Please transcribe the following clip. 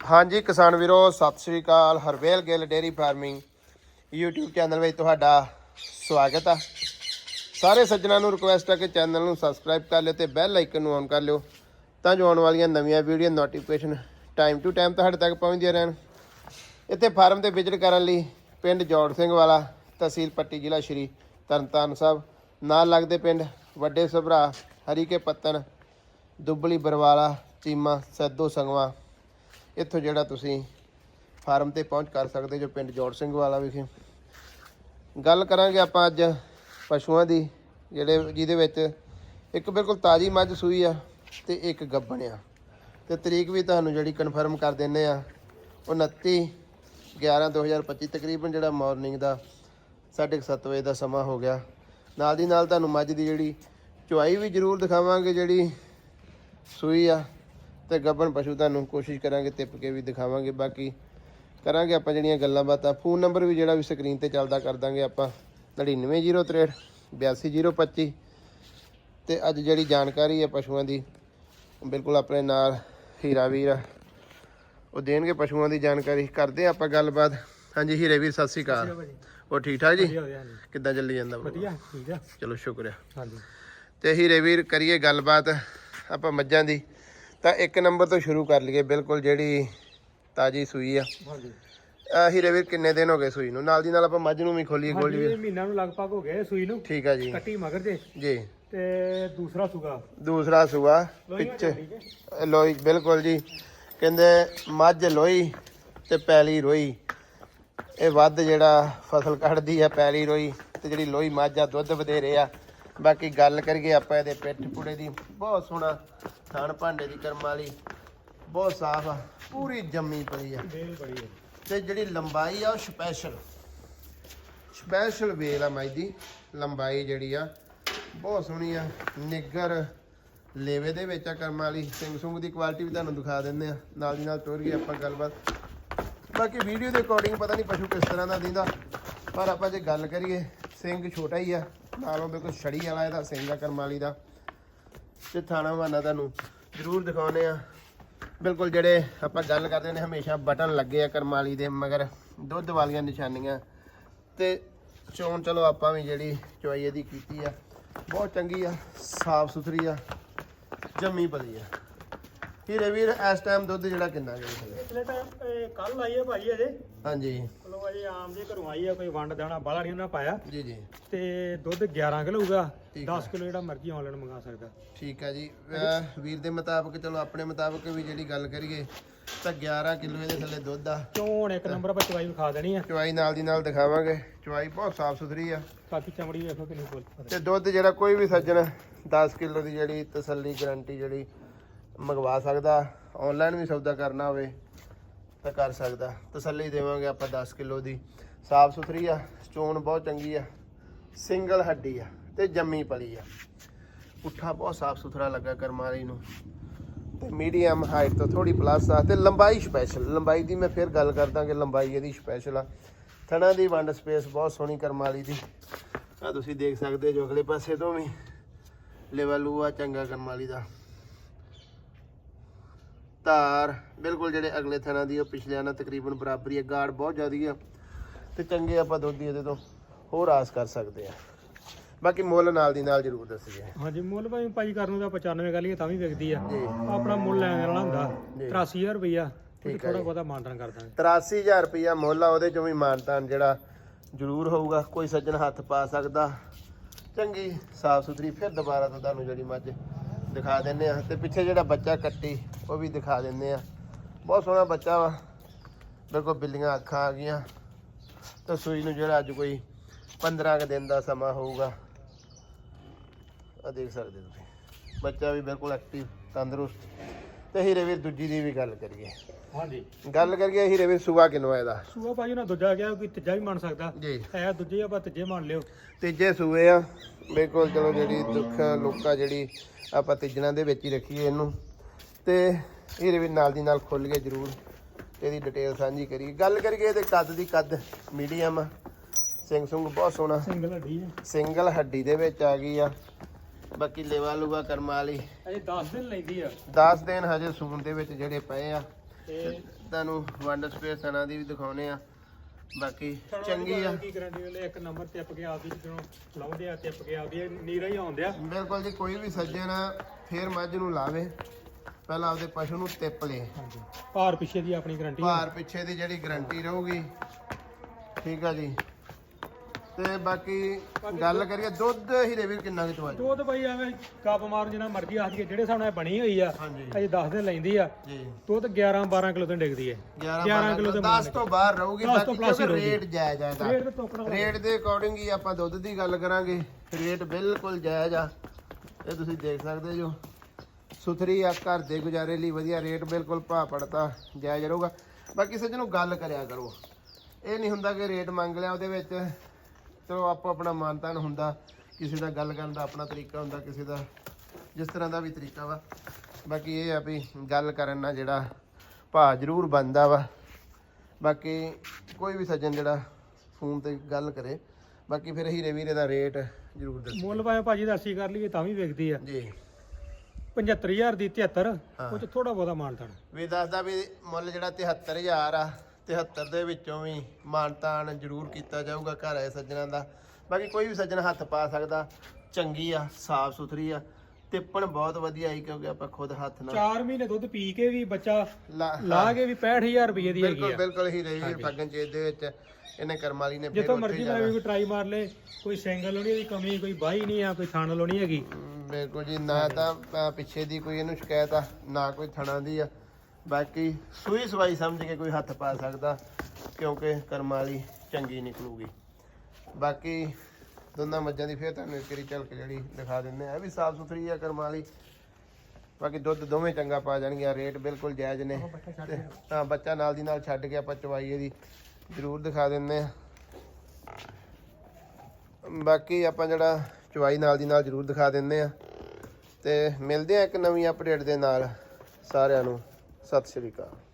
ਹਾਂਜੀ, ਕਿਸਾਨ ਵੀਰੋ, ਸਤਿ ਸ੍ਰੀ ਅਕਾਲ। Harvel Gill dairy farming YouTube channel ਵਿੱਚ ਤੁਹਾਡਾ ਸਵਾਗਤ ਆ। ਸਾਰੇ ਸੱਜਣਾਂ ਨੂੰ ਰਿਕੁਐਸਟ ਆ ਕਿ ਚੈਨਲ ਨੂੰ ਸਬਸਕ੍ਰਾਈਬ ਕਰ ਲਿਓ ਤੇ ਬੈਲ ਆਈਕਨ ਨੂੰ ਔਨ ਕਰ ਲਿਓ ਤਾਂ ਜੋ ਆਉਣ ਵਾਲੀਆਂ ਨਵੀਆਂ video notification time to time ਤੁਹਾਡੇ ਤੱਕ ਪਹੁੰਚਦੀਆਂ ਰਹਿਣ। ਇੱਥੇ ਫਾਰਮ ਤੇ ਵਿਜ਼ਿਟ ਕਰਨ ਲਈ ਪਿੰਡ ਜੋੜ ਸਿੰਘ ਵਾਲਾ, ਤਹਿਸੀਲ ਪੱਟੀ ਜ਼ਿਲ੍ਹਾ ਸ਼੍ਰੀ ਤਰਨਤਾਰਨ ਸਾਹਿਬ। ਨਾਲ ਲੱਗਦੇ ਪਿੰਡ ਵੱਡੇ ਸਭਰਾ, ਹਰੀਕੇ ਪੱਤਨ ਦੁੱਬਲੀ ਬਰਵਾਲਾ, ਚੀਮਾ, ਸੈਦੋ ਸੰਗਵਾ। ਇੱਥੋਂ ਜਿਹੜਾ ਤੁਸੀਂ ਫਾਰਮ ਤੇ ਪਹੁੰਚ ਕਰ ਸਕਦੇ ਜੋ ਪਿੰਡ ਜੋੜ ਸਿੰਘ ਵਾਲਾ ਵਿਖੇ। ਗੱਲ ਕਰਾਂਗੇ ਆਪਾਂ ਅੱਜ ਪਸ਼ੂਆਂ ਦੀ, ਜਿਹੜੇ ਜਿਹਦੇ ਵਿੱਚ ਇੱਕ ਬਿਲਕੁਲ ਤਾਜ਼ੀ ਮੱਝ ਸੂਈ ਆ ਤੇ ਇੱਕ ਗੱਬਣ ਆ। ਤੇ ਤਰੀਕ ਵੀ ਤੁਹਾਨੂੰ ਜਿਹੜੀ ਕਨਫਰਮ ਕਰ ਦਿੰਨੇ ਆ 29 11 2025 ਤਕਰੀਬਨ ਜਿਹੜਾ ਮਾਰਨਿੰਗ ਦਾ 7:30 ਵਜੇ ਦਾ ਸਮਾਂ ਹੋ ਗਿਆ। ਨਾਲ ਦੀ ਨਾਲ ਤੁਹਾਨੂੰ ਮੱਝ ਦੀ ਜਿਹੜੀ ਚੁਆਈ ਵੀ ਜ਼ਰੂਰ ਦਿਖਾਵਾਂਗੇ ਜਿਹੜੀ ਸੂਈ ਆ। ਤੇ ਗੱਭਣ ਪਸ਼ੂ ਤੁਹਾਨੂੰ ਕੋਸ਼ਿਸ਼ ਕਰਾਂਗੇ ਤਿੱਪ ਕੇ ਵੀ ਦਿਖਾਵਾਂਗੇ। ਬਾਕੀ ਕਰਾਂਗੇ ਆਪਾਂ ਜਿਹੜੀਆਂ ਗੱਲਾਂ ਬਾਤਾਂ। ਫੋਨ ਨੰਬਰ ਵੀ ਜਿਹੜਾ ਵੀ ਸਕਰੀਨ ਤੇ ਚੱਲਦਾ ਕਰ ਦਾਂਗੇ ਆਪਾਂ। 99063 82025 ਤੇ ਅੱਜ ਜਿਹੜੀ ਜਾਣਕਾਰੀ ਹੈ ਪਸ਼ੂਆਂ ਦੀ ਬਿਲਕੁਲ ਆਪਣੇ ਨਾਲ ਹੀਰਾ ਵੀਰ। ਉਹ ਦੇਣਗੇ ਪਸ਼ੂਆਂ ਦੀ ਜਾਣਕਾਰੀ। ਕਰਦੇ ਆਪਾਂ ਗੱਲਬਾਤ। ਹਾਂਜੀ ਹੀਰੇ ਵੀਰ ਸਤਿ ਸ੍ਰੀ ਅਕਾਲ। ਉਹ ਠੀਕ ਠਾਕ ਜੀ? ਕਿੱਦਾਂ ਚੱਲੀ ਜਾਂਦਾ? ਵਧੀਆ ਠੀਕ ਆ। ਚਲੋ ਸ਼ੁਕਰੀਆ। ਹਾਂਜੀ। ਤੇ ਹੀਰੇ ਵੀਰ ਕਰੀਏ ਗੱਲਬਾਤ ਆਪਾਂ ਮੱਝਾਂ ਦੀ। ਤਾਂ ਇੱਕ ਨੰਬਰ ਤੋਂ ਸ਼ੁਰੂ ਕਰ ਲਈਏ ਬਿਲਕੁਲ ਜਿਹੜੀ ਤਾਜੀ ਸੂਈ ਆ। ਹਾਂਜੀ। ਹੀਰੇ ਵੀਰ ਕਿੰਨੇ ਦਿਨ ਹੋ ਗਏ ਸੂਈ ਨੂੰ? ਨਾਲ ਦੀ ਨਾਲ ਆਪਾਂ ਮੱਝ ਨੂੰ ਵੀ ਖੋਲੀਏ ਗੋਲਡੀ ਵੀਰ। ਮਹੀਨਾ ਨੂੰ ਲਗਭਗ ਹੋ ਗਿਆ ਸੂਈ ਨੂੰ। ਠੀਕ ਆ ਜੀ। ਕੱਟੀ ਮਗਰ ਤੇ ਜੀ। ਤੇ ਦੂਸਰਾ ਸੁਗਾ ਦੂਸਰਾ ਲੋਹੀਆਂ ਪਿੱਛੇ। ਲੋਈ ਬਿਲਕੁਲ ਜੀ। ਕਹਿੰਦੇ ਮੱਝ ਲੋਈ ਤੇ ਪੈਲੀ ਰੋਈ। ਇਹ ਵੱਧ ਜਿਹੜਾ ਫਸਲ ਕੱਢਦੀ ਆ ਪੈਲੀ ਰੋਈ ਤੇ ਜਿਹੜੀ ਲੋਈ ਮੱਝ ਆ ਦੁੱਧ ਵਧੇਰੇ ਆ। ਬਾਕੀ ਗੱਲ ਕਰੀਏ ਆਪਾਂ ਇਹਦੇ ਪਿੱਠ ਪੁੜੇ ਦੀ। ਬਹੁਤ ਸੋਹਣਾ ਥਣ ਭਾਂਡੇ ਦੀ ਕਰਮ ਵਾਲੀ। ਬਹੁਤ ਸਾਫ਼ ਆ ਪੂਰੀ ਜੰਮੀ ਪਈ ਆ। ਬੇਲ ਬੜੀ ਹੈ ਤੇ ਜਿਹੜੀ ਲੰਬਾਈ ਆ ਉਹ ਸਪੈਸ਼ਲ ਸਪੈਸ਼ਲ ਵੇਲ ਆ ਮਾਈ ਦੀ ਲੰਬਾਈ ਜਿਹੜੀ ਆ ਬਹੁਤ ਸੋਹਣੀ ਆ। ਨਿੱਗਰ ਲੇਵੇ ਦੇ ਵਿੱਚ ਆ ਕਰਮ ਵਾਲੀ ਸਿੰਘ ਸੁੰਗ ਦੀ ਕੁਆਲਿਟੀ ਵੀ ਤੁਹਾਨੂੰ ਦਿਖਾ ਦਿੰਦੇ ਆ। ਨਾਲ ਦੀ ਨਾਲ ਤੋਰੀਏ ਆਪਾਂ ਗੱਲਬਾਤ। ਬਾਕੀ ਵੀਡੀਓ ਦੇ ਅਕੋਰਡਿੰਗ ਪਤਾ ਨਹੀਂ ਪਸ਼ੂ ਕਿਸ ਤਰ੍ਹਾਂ ਦਾ ਦਿੰਦਾ ਪਰ ਆਪਾਂ ਜੇ ਗੱਲ ਕਰੀਏ ਸਿੰਘ ਛੋਟਾ ਹੀ ਆ। ਨਾਲੋਂ ਬਿਲਕੁਲ ਛੜੀ ਵਾਲਾ ਇਹਦਾ ਸਿੰਘ ਆ ਕਰਮ ਵਾਲੀ ਦਾ। ਤੇ ਥਾਣਾ ਵਾਨਾ ਤੁਹਾਨੂੰ ਜ਼ਰੂਰ ਦਿਖਾਉਨੇ ਆ ਬਿਲਕੁਲ ਜਿਹੜੇ ਆਪਾਂ ਗੱਲ ਕਰਦੇ ਨੇ ਹਮੇਸ਼ਾ ਬਟਨ ਲੱਗੇ ਆ ਕਰਮਾਲੀ ਦੇ, ਮਗਰ ਦੁੱਧ ਵਾਲੀਆਂ ਨਿਸ਼ਾਨੀਆਂ। ਤੇ ਚੋਣ ਚਲੋ ਆਪਾਂ ਵੀ ਜਿਹੜੀ ਚੋਈ ਇਹਦੀ ਕੀਤੀ ਆ, ਬਹੁਤ ਚੰਗੀ ਆ, ਸਾਫ਼ ਸੁਥਰੀ ਆ, ਜੰਮੀ ਪਲੀ ਆ। ਹੀਰੇ ਵੀਰ, ਇਸ ਟਾਈਮ ਦੁੱਧ ਜਿਹੜਾ ਕਿੰਨਾ ਗਿਆ ਥੱਲੇ ਇਸਲੇ ਕੱਲ ਆਈ ਹੈ ਭਾਈ ਅਜੇ। ਹਾਂਜੀ। ਚਲੋ ਅਜੇ ਆਮ ਜੇ ਘਰੋਂ ਆਈ ਆ ਕੋਈ ਵੰਡ ਦੇਣਾ ਬਾਹਲਾ ਨਹੀਂ ਉਹਨਾਂ ਪਾਇਆ। ਜੀ ਜੀ। ਤੇ ਦੁੱਧ 11 ਕਿਲੋ ਹੋਊਗਾ ਠੀਕ 10 ਕਿਲੋ ਜਿਹੜਾ ਮਰਜ਼ੀ ਆਨਲਾਈਨ ਮੰਗਾ ਸਕਦਾ। ਠੀਕ ਆ ਜੀ। ਅਹ ਵੀਰ ਦੇ ਮੁਤਾਬਕ ਚਲੋ ਆਪਣੇ ਮੁਤਾਬਕ ਵੀ ਜਿਹੜੀ ਗੱਲ ਕਰੀਏ ਤਾਂ 11 ਕਿਲੋ ਇਹਦੇ ਥੱਲੇ ਦੁੱਧ ਆ। ਚੋਣ ਇੱਕ ਨੰਬਰ ਆਪਾਂ ਚਵਾਈ ਵਿਖਾ ਦੇਣੀ ਆ। ਚੁਆਈ ਨਾਲ ਦੀ ਨਾਲ ਦਿਖਾਵਾਂਗੇ। ਚੁਆਈ ਬਹੁਤ ਸਾਫ਼ ਸੁਥਰੀ ਆ। ਬਾਕੀ ਚਮੜੀ ਵੇਖੋ ਕਿੰਨੀ ਫੁੱਲ। ਤੇ ਦੁੱਧ ਜਿਹੜਾ ਕੋਈ ਵੀ ਸੱਜਣ 10 ਕਿਲੋ ਦੀ ਜਿਹੜੀ ਤਸੱਲੀ ਗਾਰੰਟੀ ਜਿਹੜੀ ਮੰਗਵਾ ਸਕਦਾ ਆਨਲਾਈਨ ਵੀ ਸੌਦਾ ਕਰਨਾ ਹੋਵੇ। ਤਾਂ ਕਰ ਸਕਦਾ। ਤਸੱਲੀ ਦੇਵਾਂਗੇ ਆਪਾਂ 10 ਕਿਲੋ ਦੀ। ਸਾਫ਼ ਸੁਥਰੀ ਆ, ਚੋਣ ਬਹੁਤ ਚੰਗੀ ਆ, ਸਿੰਗਲ ਹੱਡੀ ਆ ਤੇ ਜੰਮੀ ਪਲੀ ਆ। ਪੁੱਠਾ ਬਹੁਤ ਸਾਫ਼ ਸੁਥਰਾ ਲੱਗਾ ਕਰਮਾਲੀ ਨੂੰ। ਤੇ ਮੀਡੀਅਮ ਹਾਈਟ ਤੋਂ ਥੋੜੀ ਪਲੱਸ ਆ ਤੇ ਲੰਬਾਈ ਸਪੈਸ਼ਲ ਲੰਬਾਈ ਦੀ ਮੈਂ ਫਿਰ ਗੱਲ ਕਰਦਾ ਕਿ ਲੰਬਾਈ ਇਹਦੀ ਸਪੈਸ਼ਲ ਆ। ਥਣਾ ਦੀ ਵੰਡ ਸਪੇਸ ਬਹੁਤ ਸੋਹਣੀ ਕਰਮਾਲੀ ਦੀ। ਆ ਤੁਸੀਂ ਦੇਖ ਸਕਦੇ ਜੋ ਅਗਲੇ ਪਾਸੇ ਤੋਂ ਵੀ। ਲੈਵਲ ਆ ਚੰਗਾ ਕਰਮਾਲੀ ਦਾ। ਧਾਰ ਬਿਲਕੁਲ ਜਿਹੜੇ ਅਗਲੇ ਥਣਾ ਦੀ ਉਹ ਪਿਛਲਿਆਂ ਨਾਲ ਤਕਰੀਬਨ ਬਰਾਬਰੀ ਹੈ ਗਾੜ ਬਹੁਤ ਜ਼ਿਆਦੀ ਆ। ਤੇ ਚੰਗੇ ਆਪਾਂ ਦੁੱਧ ਦੀ ਇਹਦੇ ਤੋਂ ਹੋਰ ਆਸ ਕਰ ਸਕਦੇ ਆ। ਬਾਕੀ ਮੁੱਲ ਨਾਲ ਦੀ ਨਾਲ ਜ਼ਰੂਰ ਦੱਸੀਏ। ਹਾਂਜੀ ਮੁੱਲ ਭਾਈ ਭਾਈ ਕਰਨ ਤਾਂ 95 ਕਰ ਲਈਏ ਤਾਂ ਵੀ ਵਿਕਦੀ ਆ। ਆਪਣਾ ਮੁੱਲ ਲੈਣ ਵਾਲਾ ਹੁੰਦਾ ਜੀ। 83000 ਰੁਪਈਆ। ਤੇ ਠੀਕ ਆ ਥੋੜਾ। ਬਹੁਤਾ ਮਾਨਤਨ ਕਰ ਦਾਂਗੇ। 83000 ਰੁਪਇਆ ਮੁੱਲ ਆ ਉਹਦੇ ਚੋਂ ਵੀ ਮਾਨਤਾਨ ਜਿਹੜਾ ਜ਼ਰੂਰ ਹੋਊਗਾ। ਕੋਈ ਸੱਜਣ ਹੱਥ ਪਾ ਸਕਦਾ। ਚੰਗੀ ਸਾਫ਼ ਸੁਥਰੀ ਫਿਰ ਦੁਬਾਰਾ ਤੋਂ ਤੁਹਾਨੂੰ ਜਿਹੜੀ ਮੱਝ ਦਿਖਾ ਦਿੰਨੇ ਆ। ਤੇ ਪਿੱਛੇ ਜਿਹੜਾ ਬੱਚਾ ਕੱਟੀ ਉਹ ਵੀ ਦਿਖਾ ਦਿੰਨੇ ਆ। ਬਹੁਤ ਸੋਹਣਾ ਬੱਚਾ ਵਾ। ਬਿਲਕੁਲ ਬਿੱਲੀਆਂ ਅੱਖਾਂ ਆ ਗਈਆਂ। ਤੇ ਸੂਈ ਨੂੰ ਜਿਹੜਾ ਅੱਜ ਕੋਈ 15 ਕੁ ਦਿਨ ਦਾ ਸਮਾਂ ਹੋਊਗਾ। ਆ ਦੇਖ ਸਕਦੇ ਤੁਸੀਂ। ਬੱਚਾ ਵੀ ਬਿਲਕੁਲ ਐਕਟਿਵ ਤੰਦਰੁਸਤ। ਤੇ ਹੀਰੇ ਵੀਰ ਦੂਜੀ ਦੀ ਵੀ ਗੱਲ ਕਰੀਏ। ਹਾਂਜੀ। ਗੱਲ ਕਰੀਏ ਹੀਰੇ ਵੀਰ ਸੁਬਾ ਕਿਨਵਾ ਇਹਦਾ? ਸੂਆ ਭਾਜੀ ਨਾ ਦੂਜਾ ਗਿਆ ਕੋਈ ਤੀਜਾ ਵੀ ਮੰਨ ਸਕਦਾ। ਜੀ। ਹੈ ਦੂਜੇ ਆਪਾਂ ਤੀਜੇ ਮੰਨ ਲਿਓ। ਤੀਜੇ ਸੂਏ ਆ। ਬਿਲਕੁਲ ਚਲੋ ਜਿਹੜੀ ਦੁੱਖ ਲੋਕਾ ਜਿਹੜੀ ਆਪਾਂ ਤੀਜਣਾ ਦੇ ਵਿੱਚ ਹੀ ਰੱਖੀਏ ਇਹਨੂੰ। ਤੇ ਹੀਰੇ ਵੀਰ ਨਾਲ ਦੀ ਨਾਲ ਖੁੱਲ ਕੇ ਜ਼ਰੂਰ ਇਹਦੀ ਡਿਟੇਲ ਸਾਂਝੀ ਕਰੀਏ। ਗੱਲ ਕਰੀਏ ਇਹਦੇ ਕੱਦ ਦੀ ਕੱਦ ਮੀਡੀਅਮ ਸਿੰਘ ਸੁੰਗ ਬਹੁਤ ਸੋਹਣਾ। ਸਿੰਗਲ ਹੱਡੀ ਹੈ ਸਿੰਗਲ ਹੱਡੀ ਦੇ ਵਿੱਚ ਆ ਗਈ ਆ। ਬਾਕੀ ਲੇਵਾ ਲੂਗਾ ਕਰਮਾ ਵਾਲੀ। ਅਜੇ 10 ਦਿਨ ਲੈਂਦੀ ਆ। 10 ਦਿਨ ਹਜੇ ਸੂਣ ਦੇ ਵਿੱਚ ਜਿਹੜੇ ਪਏ ਆ। ਤੇ ਤੁਹਾਨੂੰ ਵੰਡ ਸਪੇਸ ਥਣਾ ਦੀ ਵੀ ਦਿਖਾਉਨੇ ਆ। ਬਾਕੀ ਚੰਗੀ ਆ। ਕੀ ਗਰੰਟੀ ਵਾਲੇ? ਇੱਕ ਨੰਬਰ ਟਿੱਪ ਕੇ ਆਪਦੀ ਜਦੋਂ ਲਾਉਂਦੇ ਆ ਟਿੱਪ ਕੇ ਆਪਦੀ ਨੀਰਾ ਹੀ ਆਉਂਦੇ ਆ। ਬਿਲਕੁਲ ਜੀ ਕੋਈ ਵੀ ਸੱਜਣ ਫੇਰ ਮੱਝ ਨੂੰ ਲਾਵੇ। ਪਹਿਲਾਂ ਆਪਦੇ ਪਸ਼ੂ ਨੂੰ ਤਿੱਪ ਲੇ। ਹਾਂਜੀ। ਭਾਰ ਪਿੱਛੇ ਦੀ ਆਪਣੀ ਗਰੰਟੀ ਭਾਰ ਪਿੱਛੇ ਦੀ ਜਿਹੜੀ ਗਰੰਟੀ ਰਹੂਗੀ। ਠੀਕ ਆ ਜੀ। ਤੇ ਬਾਕੀ ਗੱਲ ਕਰੀਏ ਦੁੱਧ ਹੀਰੇ ਵੀਰ ਕਿੰਨਾ ਕਿ ਚਵਾਜ ਦੁੱਧ ਬਈ ਐਵੇਂ ਕੱਪ ਮਾਰ ਜਿੰਨਾ ਮਰਜ਼ੀ ਆਖ ਕੇ ਜਿਹੜੇ ਹਿਸਾਬ ਨਾਲ ਬਣੀ ਹੋਈ ਆ ਹਾਂਜੀ। ਅਜੇ 10 ਦਿਨ ਲੈਂਦੀ ਆ। ਜੀ। ਦੁੱਧ 11 12 ਕਿਲੋ ਤੋਂ ਡਿੱਗਦੀ ਹੈ 11 11 ਕਿਲੋ ਤੇ 10 ਤੋਂ ਬਾਹਰ ਰਹੂਗੀ 10 ਤੋਂ ਬਾਕੀ ਕਿਉਂਕਿ। ਰੇਟ ਜਾਇਜ਼ ਆ ਰੇਟ ਦੇ ਅਕੋਰਡਿੰਗ ਹੀ ਆਪਾਂ ਦੁੱਧ ਦੀ ਗੱਲ ਕਰਾਂਗੇ। ਰੇਟ ਬਿਲਕੁਲ ਜਾਇਜ਼ ਆ। ਇਹ ਤੁਸੀਂ ਦੇਖ ਸਕਦੇ ਜੋ। ਸੁਥਰੀ ਆ ਘਰ ਦੇ ਗੁਜ਼ਾਰੇ ਲਈ ਵਧੀਆ ਰੇਟ ਬਿਲਕੁਲ ਭਾ ਪੜਤਾ ਜਾਇਜ਼ ਰਹੂਗਾ। ਬਾਕੀ ਨੂੰ ਗੱਲ ਕਰਿਆ ਕਰੋ। ਇਹ ਨਹੀਂ ਹੁੰਦਾ ਕਿ ਰੇਟ ਮੰਗ ਲਿਆ ਉਹਦੇ ਵਿੱਚ। ਚਲੋ ਆਪੋ ਆਪਣਾ ਮਾਨਤਾਨ ਹੁੰਦਾ ਕਿਸੇ ਦਾ ਗੱਲ ਕਰਨ ਦਾ ਆਪਣਾ ਤਰੀਕਾ ਹੁੰਦਾ ਕਿਸੇ ਦਾ ਜਿਸ ਤਰ੍ਹਾਂ ਦਾ ਵੀ ਤਰੀਕਾ ਵਾ। ਬਾਕੀ ਇਹ ਆ ਵੀ ਗੱਲ ਕਰਨ ਨਾਲ ਜਿਹੜਾ ਭਾ ਜ਼ਰੂਰ ਬੰਦਾ ਵਾ। ਬਾਕੀ ਕੋਈ ਵੀ ਸੱਜਣ ਜਿਹੜਾ ਫੋਨ ਤੇ ਗੱਲ ਕਰੇ ਬਾਕੀ ਫਿਰ ਹੀਰੇ ਵੀਰੇ ਦਾ ਰੇਟ ਜ਼ਰੂਰ ਦੱਸੋ ਮੁੱਲ ਭਾਵੇਂ ਭਾਜੀ ਦਾ 80 ਕਰ ਲਈਏ ਤਾਂ ਵੀ ਵਿਕਦੀ ਆ। ਜੀ। 75000 ਦੀ 73 ਹਾਂ। ਉਹ ਚ ਥੋੜਾ ਬਹੁਤਾ ਮਾਲ ਤਣ ਵੀ ਦੱਸਦਾ ਵੀ ਮੁੱਲ ਜਿਹੜਾ 73000 ਆ 73 ਦੇ ਵਿੱਚੋਂ ਵੀ ਮਾਨਤਾਨ ਜ਼ਰੂਰ ਕੀਤਾ ਜਾਊਗਾ ਘਰ ਆਏ ਸੱਜਣਾ ਦਾ। ਬਾਕੀ ਕੋਈ ਵੀ ਸੱਜਣ ਹੱਥ ਪਾ ਸਕਦਾ ਚੰਗੀ ਆ ਸਾਫ਼ ਸੁਥਰੀ ਆ ਤਿੱਪਣ ਬਹੁਤ ਵਧੀਆ ਆਈ ਕਿਉਂਕਿ ਆਪਾਂ ਖੁਦ ਹੱਥ ਨਾਲ 4 ਮਹੀਨੇ ਦੁੱਧ ਪੀ ਕੇ ਵੀ ਬੱਚਾ ਲਾ ਕੇ ਵੀ 65000 ਰੁਪਏ ਦੀ ਹੈਗੀ ਬਿਲਕੁਲ ਆ। ਬਿਲਕੁਲ ਹੀ ਰਹੀ ਫੱਗਣ ਚੇਤ ਦੇ ਵਿੱਚ। ਇਹਨੇ ਕਰਮ ਵਾਲੀ ਨੇ ਫਿਰ ਜਿੱਥੋਂ ਮਰਜ਼ੀ। ਮੈਂ ਵੀ ਟਰਾਈ ਮਾਰ ਲੇ ਕੋਈ ਸਿੰਗਲ ਲੋਣੀ ਦੀ ਕਮੀ ਕੋਈ ਬਾਈ ਨਹੀਂ ਆ ਕੋਈ ਥਣ ਲੋਣੀ ਹੈਗੀ। ਬਿਲਕੁਲ ਜੀ ਨਾ ਤਾਂ ਪਿੱਛੇ ਦੀ ਕੋਈ ਇਹਨੂੰ ਸ਼ਿਕਾਇਤ ਆ ਨਾ ਕੋਈ ਥਣਾ ਦੀ ਆ। ਬਾਕੀ ਸੂਈ ਸਵਾਈ ਸਮਝ ਕੇ ਕੋਈ ਹੱਥ ਪਾ ਸਕਦਾ ਕਿਉਂਕਿ ਕਰਮ ਵਾਲੀ ਚੰਗੀ ਨਿਕਲੂਗੀ। ਬਾਕੀ ਦੋਨਾਂ ਮੱਝਾਂ ਦੀ ਫੇਰ ਤੁਹਾਨੂੰ ਇੱਕ ਵਾਰੀ ਚੱਲ ਕੇ ਜਿਹੜੀ ਦਿਖਾ ਦਿੰਦੇ ਆ ਇਹ ਵੀ ਸਾਫ਼ ਸੁਥਰੀ ਆ ਕਰਮ ਵਾਲੀ। ਬਾਕੀ ਦੁੱਧ ਦੋਵੇਂ ਚੰਗਾ ਪਾ ਜਾਣਗੇ ਰੇਟ ਬਿਲਕੁਲ ਜਾਇਜ਼ ਨੇ। ਤੇ ਹਾਂ ਬੱਚਾ ਨਾਲ ਦੀ ਨਾਲ ਛੱਡ ਕੇ ਆਪਾਂ ਚਵਾਈ ਇਹਦੀ ਜ਼ਰੂਰ ਦਿਖਾ ਦਿੰਦੇ ਆ ਬਾਕੀ ਆਪਾਂ ਜਿਹੜਾ ਚਵਾਈ ਨਾਲ ਦੀ ਨਾਲ ਜ਼ਰੂਰ ਦਿਖਾ ਦਿੰਦੇ ਆ ਤੇ ਮਿਲਦੇ ਆ ਇੱਕ ਨਵੀਂ ਅਪਡੇਟ ਦੇ ਨਾਲ ਸਾਰਿਆਂ ਨੂੰ। ਸਤਿ ਸ਼੍ਰੀ ਅਕਾਲ।